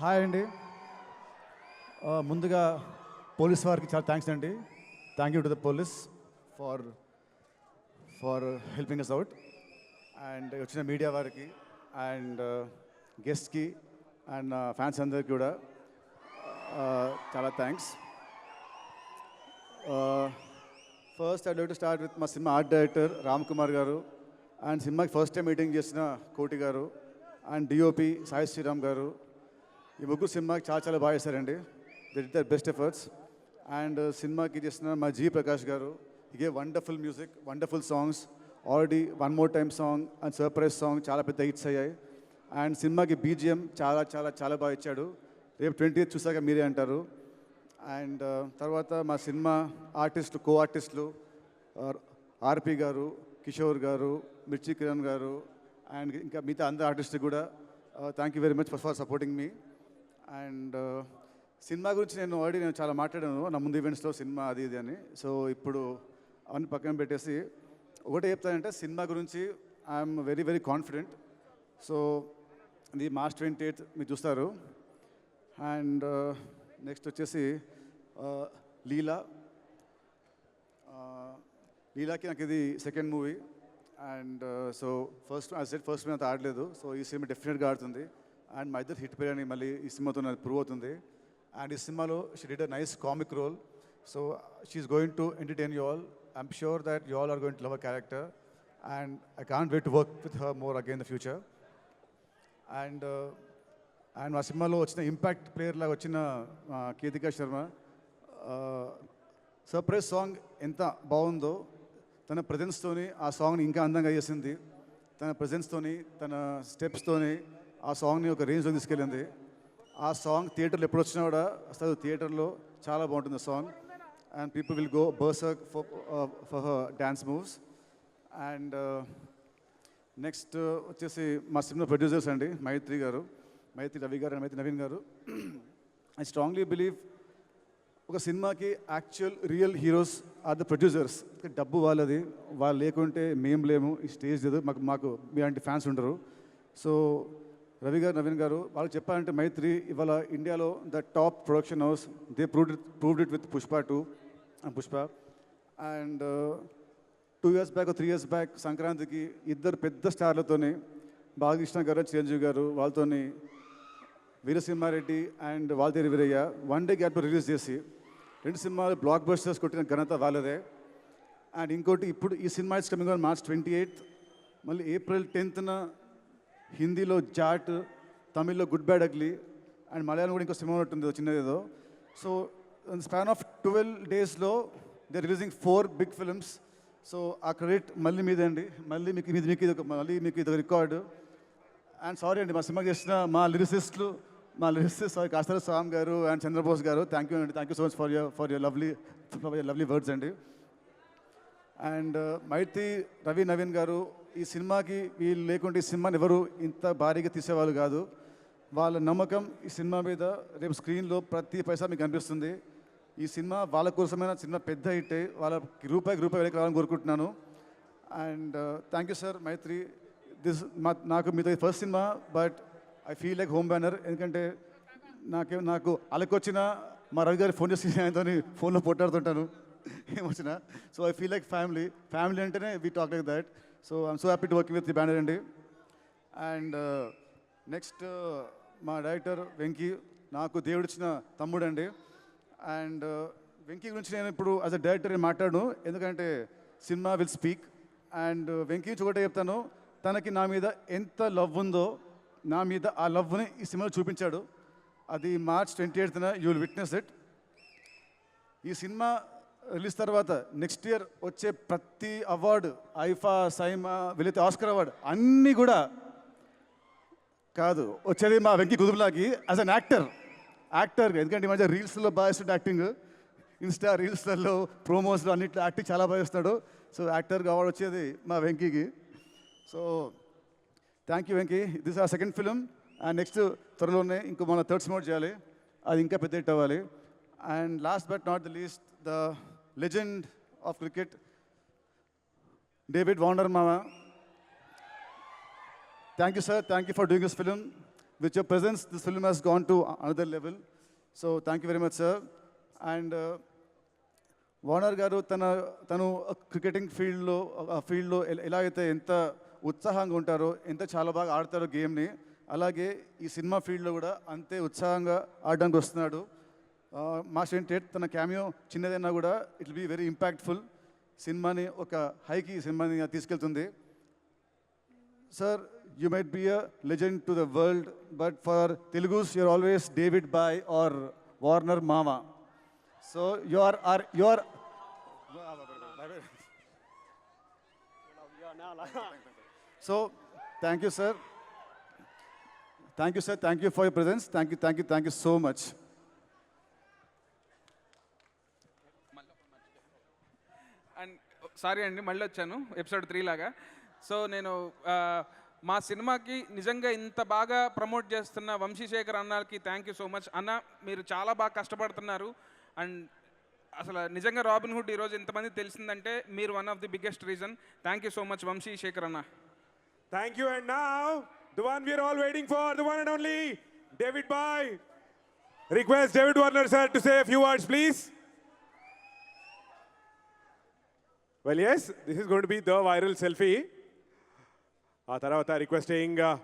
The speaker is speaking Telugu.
హాయ్ అండి. ముందుగా పోలీస్ వారికి చాలా థ్యాంక్స్ అండి. Thank you to the police for for helping us out and వచ్చిన మీడియా వారికి అండ్ గెస్ట్కి అండ్ ఫ్యాన్స్ అందరికి కూడా uh, చాలా thanks first I to start with మా cinema art director Ram Kumar garu and సినిమాకి ఫస్ట్ టైం మీటింగ్ చేసిన కోటి గారు అండ్ డిఓపి సాయి శ్రీరామ్ గారు ఈ ముగ్గురు సినిమాకి చాలా చాలా బాగా చేశారండి. Did their best efforts and సినిమాకి చేసిన మా జీ ప్రకాష్ గారు ఇగే wonderful music wonderful songs already one more time song and surprise song చాలా పెద్ద హిట్స్ అయ్యాయి. అండ్ సినిమాకి బీజిఎం చాలా చాలా చాలా బాగా ఇచ్చాడు. రేపు ట్వంటీ చూసాక మీరే అంటారు. అండ్ uh, తర్వాత మా సినిమా ఆర్టిస్టులు కో ఆర్టిస్టులు ఆర్పి గారు కిషోర్ గారు మిర్చి కిరణ్ గారు అండ్ ఇంకా మిగతా అందరు ఆర్టిస్ట్ కూడా thank you very much for for supporting me and cinema గురించి నేను ఆల్రెడీ నేను చాలా మాట్లాడాను నా ముందు ఈవెంట్స్లో సినిమా అది ఇది అని. సో ఇప్పుడు అవన్నీ పక్కన పెట్టేసి ఒకటే చెప్తానంటే సినిమా గురించి I'm very very confident. So ఇది మార్చ్ ట్వంటీ ఎయిత్ మీరు చూస్తారు. అండ్ నెక్స్ట్ వచ్చేసి లీలా. లీలాకి నాకు ఇది second movie. And so first set first మీద ఆడలేదు. సో ఈ సినిమా డెఫినెట్గా ఆడుతుంది. అండ్ మా ఇద్దరు హిట్ పేరు మళ్ళీ ఈ సినిమాతో నాకు ప్రూవ్ అవుతుంది. అండ్ ఈ సినిమాలో she did a nice comic role so she's going to entertain you all I'm sure that you all are going to love a character and I can't wait to work with her more again the future and and మా సినిమాలో వచ్చిన ఇంపాక్ట్ ప్లేయర్ లాగా వచ్చిన ఆ, కీతికా శర్మ సర్ప్రైజ్ సాంగ్ ఎంత బాగుందో తన ప్రజెన్స్తోని ఆ సాంగ్ని ఇంకా అందంగా చేసింది. తన ప్రజెన్స్తోని తన స్టెప్స్తోని ఆ సాంగ్ని ఒక రేంజ్లో తీసుకెళ్ళింది. ఆ సాంగ్ థియేటర్లో ఎప్పుడు వచ్చినా కూడా అసలు థియేటర్లో చాలా బాగుంటుంది song and people will go berserk for for dance moves and next వచ్చేసి మా సినిమా ప్రొడ్యూసర్స్ అండి మైత్రి గారు మైత్రి రవి గారు అండ్ మైత్రి నవీన్ గారు. ఐ స్ట్రాంగ్లీ బిలీవ్ ఒక సినిమాకి actual real heroes are the producers డబ్బు వాళ్ళది వాళ్ళు లేకుంటే మేము లేము ఈ స్టేజ్ లేదు. మాకు మాకు మీలాంటి ఫ్యాన్స్ ఉండరు. సో రవి గారు నవీన్ గారు వాళ్ళు చెప్పాలంటే మైత్రి ఇవాళ ఇండియాలో the top production house. They proved proved it with Pushpa two Pushpa and two years back three years back సంక్రాంతికి ఇద్దరు పెద్ద స్టార్లతోని బాలకృష్ణ గారు చిరంజీవి గారు వాళ్ళతోని Veera Simha Reddy and Waltair Veerayya one day gap release చేసి రెండు సినిమాలు బ్లాక్ బస్టర్స్ కొట్టిన ఘనత వాళ్ళదే. అండ్ ఇంకోటి ఇప్పుడు ఈ cinema is coming on March twenty eighth మళ్ళీ ఏప్రిల్ టెన్త్న హిందీలో Jaat తమిళ్ళో good bad ugly and Malayalam కూడా ఇంకో సినిమా ఉంటుంది చిన్నదేదో. సో స్పాన్ ఆఫ్ ట్వెల్వ్ డేస్లో they releasing four big films. So ఆ క్రెడిట్ మళ్ళీ మీదండి. మళ్ళీ మీకు ఇది మీకు ఇది ఒక మళ్ళీ మీకు ఇది ఒక రికార్డు. అండ్ సారీ అండి మా సినిమా చేసిన మా లిరిసిస్టులు మా lyricist sorry కాస్తార Swamy garu and Chandrabose garu thank you అండి. Thank you so much for your for your lovely for your lovely words అండి. అండ్ మైత్రి రవి నవీన్ గారు ఈ సినిమాకి వీళ్ళు లేకుంటే ఈ సినిమాని ఎవరు ఇంత భారీగా తీసేవాళ్ళు కాదు. వాళ్ళ నమ్మకం ఈ సినిమా మీద రేపు స్క్రీన్లో ప్రతి పైసా మీకు కనిపిస్తుంది ఈ సినిమా వాళ్ళ కోసమైన సినిమా పెద్ద హిట్ వాళ్ళకి రూపాయికి రూపాయి వెళ్ళి కావాలని కోరుకుంటున్నాను. And thank you sir Mythri. This మా నాకు మీతో first cinema but I feel like home banner. ఎందుకంటే నాకే నాకు అలకొచ్చిన మా రవి గారు ఫోన్ చేసి ఆయనతో ఫోన్లో పోట్లాడుతుంటాను. ఏమొచ్చినా? So I feel like family family అంటేనే we talk like that so I'm so happy to working with the banner అండి. అండ్ నెక్స్ట్ uh, uh, మా డైరెక్టర్ వెంకీ నాకు దేవుడిచ్చిన తమ్ముడు అండి అండ్ uh, వెంకీ గురించి నేను ఇప్పుడు యాజ్ అ డైరెక్టర్ మాట్లాడను. ఎందుకంటే cinema will speak and Venky గురించి ఒకటే చెప్తాను. తనకి నా మీద ఎంత లవ్ ఉందో నా మీద ఆ లవ్ని ఈ సినిమాలో చూపించాడు. అది మార్చ్ ట్వంటీ ఎయిత్న యూ విల్ విట్నెస్ ఇట్ ఈ సినిమా రిలీజ్ తర్వాత నెక్స్ట్ ఇయర్ వచ్చే ప్రతి అవార్డు ఐఫా సైమా వీలైతే ఆస్కర్ అవార్డు అన్నీ కూడా కాదు. వచ్చేది మా వెంకీ కుదుపులాకి యాజ్ అన్ యాక్టర్ యాక్టర్ ఎందుకంటే ఈ మధ్య రీల్స్లో బాగా ఇస్తాడు యాక్టింగ్ ఇన్స్టా రీల్స్లలో ప్రోమోస్లో అన్నిట్లో యాక్టింగ్ చాలా బాగా ఇస్తాడు సో యాక్టర్గా అవార్డు వచ్చేది మా వెంకీకి. So thank you Venky. This are second film and next త్వరలోనే ఇంకో మన థర్డ్ స్మోట్ చేయాలి. అది ఇంకా పెద్ద హిట్ అవ్వాలి. And last but not the least the legend of cricket David వాండర్ మామ thank you sir thank you for doing this film with your presence this film has gone to another level so thank you very much sir and Warner garu తన తను క్రికెటింగ్ ఫీల్డ్లో ఆ ఫీల్డ్లో ఎలా అయితే ఎంత ఉత్సాహంగా ఉంటారో ఎంత చాలా బాగా ఆడతారో గేమ్ని అలాగే ఈ సినిమా ఫీల్డ్లో కూడా అంతే ఉత్సాహంగా ఆడడానికి వస్తున్నాడు. మా టేట్ తన క్యామియో చిన్నదైనా కూడా ఇట్ బి వెరీ ఇంపాక్ట్ఫుల్. సినిమాని ఒక హైకి సినిమాని తీసుకెళ్తుంది. Sir you might be a legend to the world but for Telugus you're always David boy or Warner మామ. So you are are you are so thank you sir. Thank you sir. Thank you for your presence. Thank you thank you thank you so much and sorry అండి మళ్ళీ వచ్చాను ఎపిసోడ్ త్రీ లాగా. సో నేను మా సినిమాకి నిజంగా ఇంత బాగా ప్రమోట్ చేస్తున్న వంశీశేఖర్ అన్నకి థ్యాంక్ యూ సో మచ్ అన్న మీరు చాలా బాగా కష్టపడుతున్నారు. అండ్ అసలు నిజంగా రాబిన్ హుడ్ ఈరోజు ఇంతమంది తెలిసిందంటే మీరు one of the biggest reason thank you so much Vamshi Shekhar అన్న. Thank you and now the one we're all waiting for the one and only David boy request David Warner sir to say few words please Well, yes, this is going to be the viral selfie. Atharavata requesting uh,